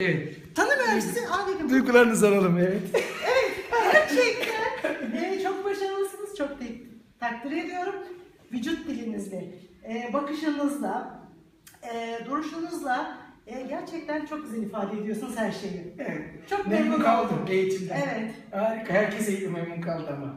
Evet. Tanımıyorum sizi. Abi Duygularınızı alalım evet. gerçekten e, çok başarılısınız. Çok da takdir ediyorum. Vücut dilinizle, e, bakışınızla, e, duruşunuzla e, gerçekten çok güzel ifade ediyorsunuz her şeyi. evet. Çok Memnun memnun kaldım oldum. eğitimden. Evet. Harika. Herkes eğitim memnun kaldı ama.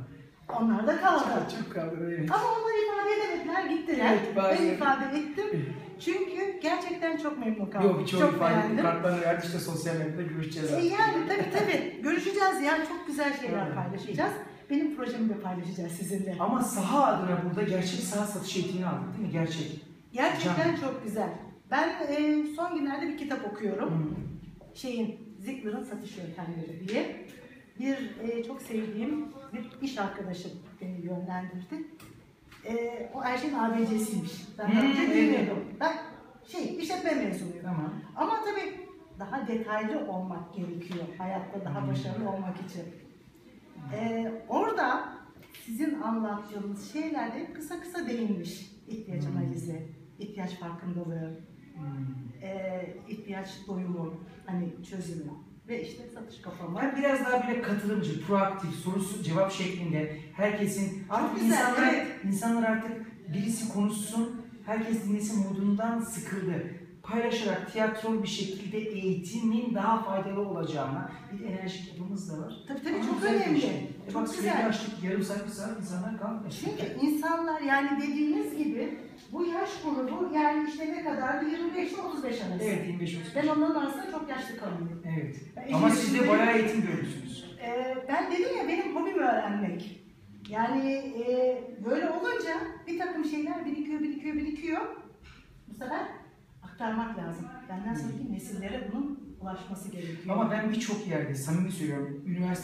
Onlar da kaldı. Çok, çok kaldı evet. Ama onlar ifade edemediler, gittiler. Evet, bazı- ben ifade ettim. Çünkü gerçekten çok memnun kaldım. Yok birçoğu çok ifade etti. beğendim. Kartlarını verdi işte sosyal medyada görüşeceğiz E artık. yani tabii tabii. Görüşeceğiz ya. Çok güzel şeyler Evet. paylaşacağız. Benim projemi de paylaşacağız sizinle. Ama saha adına burada gerçek saha satış eğitimini aldık değil mi? Gerçek. Gerçekten çok güzel. Ben e, son günlerde bir kitap okuyorum. Hmm. Şeyin, Ziegler'ın satış yöntemleri diye. Bir e, çok sevdiğim bir iş arkadaşım beni yönlendirdi. E, o Erşen ABC'siymiş. Ben Hmm, önce evet. bilmiyordum. Ben şey, işletme mezunuyum. Tamam. Ama tabii daha detaylı olmak gerekiyor hayatta daha Hmm. başarılı olmak için. Ee, orada sizin anlattığınız şeylerde kısa kısa değinmiş. İhtiyaç Hmm. analizi, ihtiyaç farkındalığı, Hmm. e, ihtiyaç doyumu, hani çözümü ve işte satış kafamı. Ben biraz daha böyle katılımcı, proaktif, sorusu cevap şeklinde herkesin artık güzel, insanlar, evet. insanlar artık birisi konuşsun, herkes dinlesin modundan sıkıldı. Paylaşarak tiyatrol bir şekilde eğitimin daha faydalı olacağına bir enerjik yapımız da var. Tabii tabii Ama çok önemli. şey. E Çok bak güzel. açtık yarım saat bir saat insanlar kalmıyor. Çünkü insanlar yani dediğiniz gibi bu yaş grubu yani işte ne kadar 25 ile 35 arası. Evet 25 olsun. Ben onların arasında çok yaşlı kalıyorum. Evet. Ben Ama siz de bayağı eğitim görmüşsünüz. Ee, ben dedim ya benim hobim öğrenmek. Yani e, böyle olunca bir takım şeyler birikiyor, birikiyor, birikiyor. Bu sefer aktarmak lazım. Benden sonraki nesillere bunun ulaşması gerekiyor. Ama ben birçok yerde samimi söylüyorum üniversite